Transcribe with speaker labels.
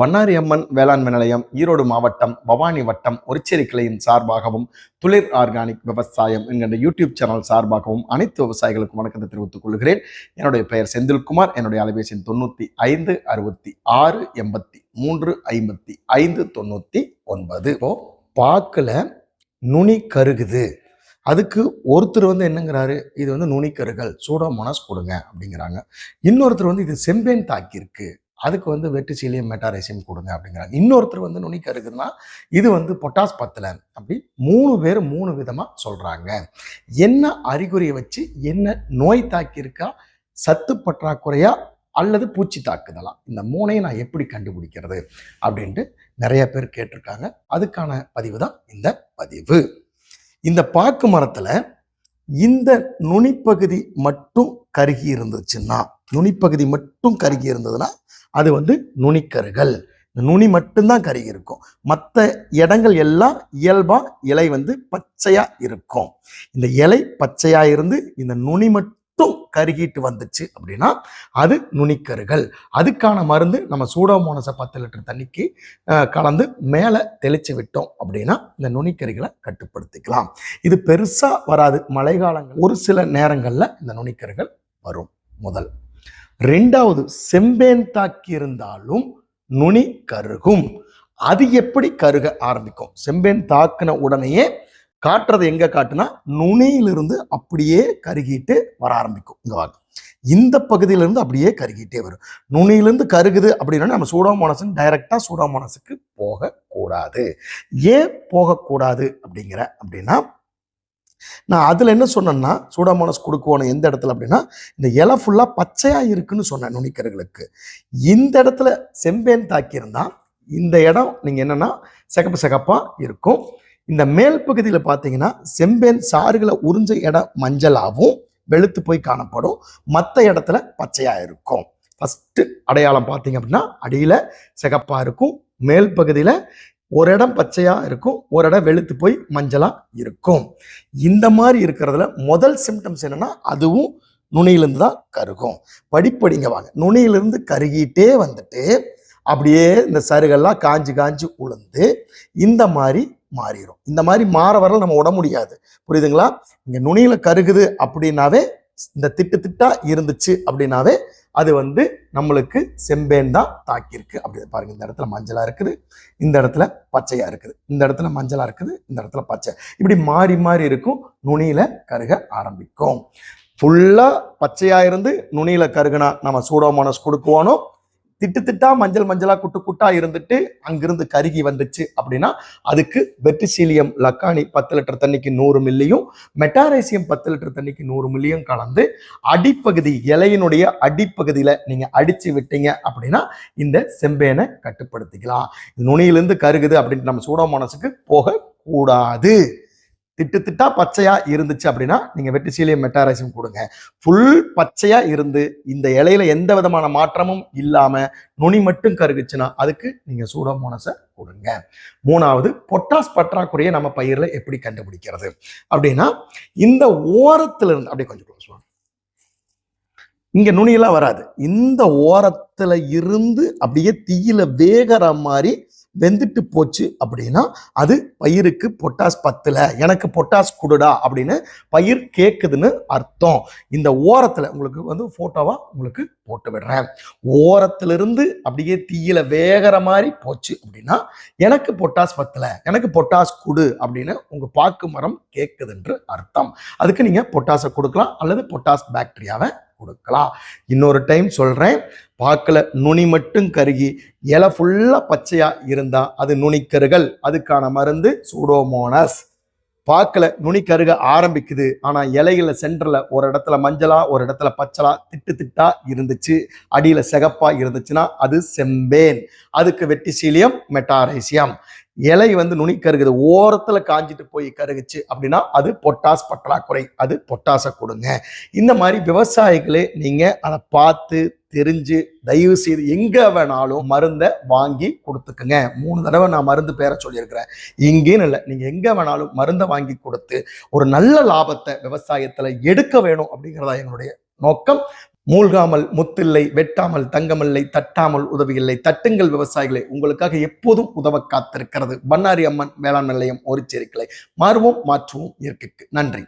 Speaker 1: பண்ணாரி அம்மன் வேளாண்மை நிலையம் ஈரோடு மாவட்டம் பவானி வட்டம் ஒரிச்சேரி கிளையின் சார்பாகவும் துளிர் ஆர்கானிக் விவசாயம் என்கின்ற யூடியூப் சேனல் சார்பாகவும் அனைத்து விவசாயிகளுக்கும் வணக்கத்தை தெரிவித்துக் கொள்கிறேன். என்னுடைய பெயர் செந்தில்குமார். என்னுடைய அலைபேசி தொண்ணூற்றி ஐந்து அறுபத்தி ஆறு எண்பத்தி மூன்று ஐம்பத்தி ஐந்து தொண்ணூற்றி ஒன்பது. இப்போ பாக்கில் நுனி கருகுது. அதுக்கு ஒருத்தர் வந்து என்னங்கிறாரு? இது வந்து நுனிக்கருகள் சூடோமோனாஸ் கொடுங்க அப்படிங்கிறாங்க. இன்னொருத்தர் வந்து இது செம்பேன் தாக்கியிருக்கு. அதுக்கு வந்து வெட்டுச்சீலியம் மெட்டாரைசியம் கொடுங்க அப்படிங்கிறாங்க. இன்னொருத்தர் வந்து நுனிக்கருக்குன்னா இது வந்து பொட்டாஸ் பத்தல அப்படி மூணு பேர் மூணு விதமாக சொல்கிறாங்க என்ன அறிகுறியை வச்சு என்ன நோய் தாக்கியிருக்கா சத்து பற்றாக்குறையா அல்லது பூச்சி தாக்குதலா? இந்த மூணையும் நான் எப்படி கண்டுபிடிக்கிறது அப்படின்ட்டு நிறைய பேர் கேட்டிருக்காங்க. அதுக்கான பதிவு தான் இந்த பதிவு. இந்த பாக்கு மரத்தில் இந்த நுனிப்பகுதி மட்டும் கருகி இருந்துச்சுன்னா நுனிப்பகுதி மட்டும் கருகி இருந்ததுன்னா அது வந்து நுனிக்கருகள் இந்த நுனி மட்டும்தான் கருகி இருக்கும். மற்ற இடங்கள் எல்லாம் இயல்பாக இலை வந்து பச்சையாக இருக்கும். இந்த இலை பச்சையாக இருந்து இந்த நுனி மட்டும் கருகிட்டு வந்துச்சு அப்படின்னா அது நுனிக்கருகள் அதுக்கான மருந்து நம்ம சூடோமோனஸை பத்து லிட்டர் தண்ணிக்கு கலந்து மேலே தெளிச்சு விட்டோம் அப்படின்னா இந்த நுனிக்கருகளை கட்டுப்படுத்திக்கலாம். இது பெருசாக வராது. மழை காலங்கள் ஒரு சில நேரங்களில் இந்த நுனிக்கருகள் வரும் முதல். ரெண்டாவது செம்பேன் தாக்கி இருந்தாலும் நுனி கருகும். அது எப்படி கருக ஆரம்பிக்கும்? செம்பேன் தாக்குன உடனேயே காட்டுறது எங்கே காட்டுனா நுனியிலிருந்து அப்படியே கருகிட்டு வர ஆரம்பிக்கும். இங்கே வாங்க. இந்த பகுதியிலிருந்து அப்படியே கருகிட்டே வரும். நுனியிலிருந்து கருகுது அப்படின்னா நம்ம சூடோமோனஸ் டைரெக்டாக சூடோமோனஸுக்கு போகக்கூடாது. ஏன் போகக்கூடாது அப்படிங்கிற அப்படின்னா நான் அதில் என்ன சொன்னேன்னா சூடாமோனஸ் கொடுக்கணும் எந்த இடத்துல அப்படின்னா இந்த இலை ஃபுல்லாக பச்சையாக இருக்குன்னு சொன்னேன் நுனிக்கருகளுக்கு. இந்த இடத்துல செம்பேன் தாக்கியிருந்தால் இந்த இடம் நீங்கள் என்னன்னா சிகப்பு சிகப்பாக இருக்கும். இந்த மேல் பகுதியில் பார்த்தீங்கன்னா செம்பேன் சாறுகளை உறிஞ்ச இடம் மஞ்சளாகவும் வெளுத்து போய் காணப்படும். மற்ற இடத்துல பச்சையாக இருக்கும். ஃபஸ்ட்டு அடையாளம் பார்த்தீங்க அப்படின்னா அடியில் சிகப்பாக இருக்கும். மேல் பகுதியில் ஒரு இடம் பச்சையாக இருக்கும். ஒரு இடம் வெளுத்து போய் மஞ்சளாக இருக்கும். இந்த மாதிரி இருக்கிறதுல முதல் சிம்டம்ஸ் என்னென்னா அதுவும் நுனியிலிருந்து தான் கருகும். படிப்படிங்க வாங்க. நுனியிலிருந்து கருகிட்டே வந்துட்டு அப்படியே இந்த சருகெல்லாம் காஞ்சு காஞ்சு உளுந்து. இந்த மாதிரி மாறிடும் இந்த மாதிரி மாற வரல நம்ம விட முடியாது. புரியுதுங்களா? இங்கே நுனியில் கருகுது அப்படின்னாவே இந்த திட்டு திட்டா இருந்துச்சு அப்படின்னாவே அது வந்து நம்மளுக்கு செம்பேன் தான் தாக்கியிருக்கு. அப்படி பாருங்க. இந்த இடத்துல மஞ்சளா இருக்குது இந்த இடத்துல பச்சையா இருக்குது. இந்த இடத்துல மஞ்சளா இருக்குது இந்த இடத்துல பச்சை. இப்படி மாறி மாறி இருக்கும் நுனியில கருக ஆரம்பிக்கும். ஃபுல்லா பச்சையா இருந்து நுனியில கருகுனா நம்ம சூடோமோனஸ் கொடுக்குவானோ திட்டு திட்டா மஞ்சள் மஞ்சளா குட்டு குட்டா இருந்துட்டு அங்கிருந்து கருகி வந்துச்சு அப்படின்னா அதுக்கு வெட்டிசீலியம் லக்கானி பத்து லிட்டர் தண்ணிக்கு நூறு மில்லியும் மெட்டாரைசியம் பத்து லிட்டர் தண்ணிக்கு நூறு மில்லியும் கலந்து அடிப்பகுதி இலையினுடைய அடிப்பகுதியில நீங்க அடிச்சு விட்டீங்க அப்படின்னா இந்த செம்பேனை கட்டுப்படுத்திக்கலாம். நுனியிலிருந்து கருகுது அப்படின்ட்டு நம்ம சூடோமோனஸுக்கு போக கூடாது திட்டு திட்டா பச்சையா இருந்துச்சு அப்படின்னா நீங்க வெட்டிசீலியம் மெட்டாரைசியம் கொடுங்க. ஃபுல் பச்சையா இருந்து இந்த இலையில எந்த விதமான மாற்றமும் இல்லாம நுனி மட்டும் கருகுச்சுன்னா அதுக்கு நீங்க சூடோமோனஸை கொடுங்க. மூணாவது பொட்டாஸ் பற்றாக்குறையை நம்ம பயிரில் எப்படி கண்டுபிடிக்கிறது? அப்படின்னா இந்த ஓரத்துல இருந்து அப்படியே கொஞ்சம் க்ளோஸ் இங்க நுனியெல்லாம் வராது. இந்த ஓரத்துல இருந்து அப்படியே தீயில வேகிற மாதிரி வெந்துட்டு போச்சு அப்படின்னா அது பயிருக்கு பொட்டாஸ் பத்துல. எனக்கு பொட்டாஸ் கொடுடா அப்படின்னு பயிர் கேட்குதுன்னு அர்த்தம். இந்த ஓரத்தில் உங்களுக்கு வந்து ஃபோட்டோவாக உங்களுக்கு போட்டு விடுறேன். ஓரத்திலிருந்து அப்படியே தீயில வேகிற மாதிரி போச்சு அப்படின்னா எனக்கு பொட்டாஸ் பத்தல எனக்கு பொட்டாஸ் கொடு அப்படின்னு உங்க பாக்கு மரம் கேட்குதுன்ற அர்த்தம். அதுக்கு நீங்க பொட்டாஸை கொடுக்கலாம் அல்லது பொட்டாஸ் பாக்டீரியாவை கொடுக்கலாம். இன்னொரு டைம் சொல்கிறேன் பார்க்கல நுனி மட்டும் கருகி இலை ஃபுல்லாக பச்சையாக இருந்தால் அது நுனிக்கருகள் அதுக்கான மருந்து சூடோமோனஸ் பார்க்கல நுனி கருக ஆரம்பிக்குது. ஆனால் இலைகளில் சென்டரில் ஒரு இடத்துல மஞ்சளாக ஒரு இடத்துல பச்சலாக திட்டு திட்டாக இருந்துச்சு. அடியில் சிகப்பாக இருந்துச்சுன்னா அது செம்பேன். அதுக்கு வெட்டிசீலியம் மெட்டாரைசியம். இலை வந்து நுனி கருகுது ஓரத்தில் காஞ்சிட்டு போய் கருகுச்சு அப்படின்னா அது பொட்டாஸ் பற்றாக்குறை. அது பொட்டாசை கொடுங்க. இந்த மாதிரி விவசாயிகளே நீங்கள் அதை பார்த்து தெரிஞ்சு தயவு செய்து எங்கே வேணாலும் மருந்தை வாங்கி கொடுத்துக்குங்க. மூணு தடவை நான் மருந்து பேரை சொல்லியிருக்கிறேன். இங்கேன்னு இல்லை. நீங்கள் எங்கே வேணாலும் மருந்தை வாங்கி கொடுத்து ஒரு நல்ல லாபத்தை விவசாயத்தில் எடுக்க வேணும் அப்படிங்கிறதா என்னுடைய நோக்கம். மூழ்காமல் முத்தில்லை வெட்டாமல் தங்கமில்லை தட்டாமல் உதவியில்லை. தட்டுங்கள் விவசாயிகளை உங்களுக்காக எப்போதும் உதவ காத்திருக்கிறது. பண்ணாரி அம்மன் வேளாண் நிலையம் ஒரு மாறுவோம் மாற்றுவோம் இயற்கைக்கு. நன்றி.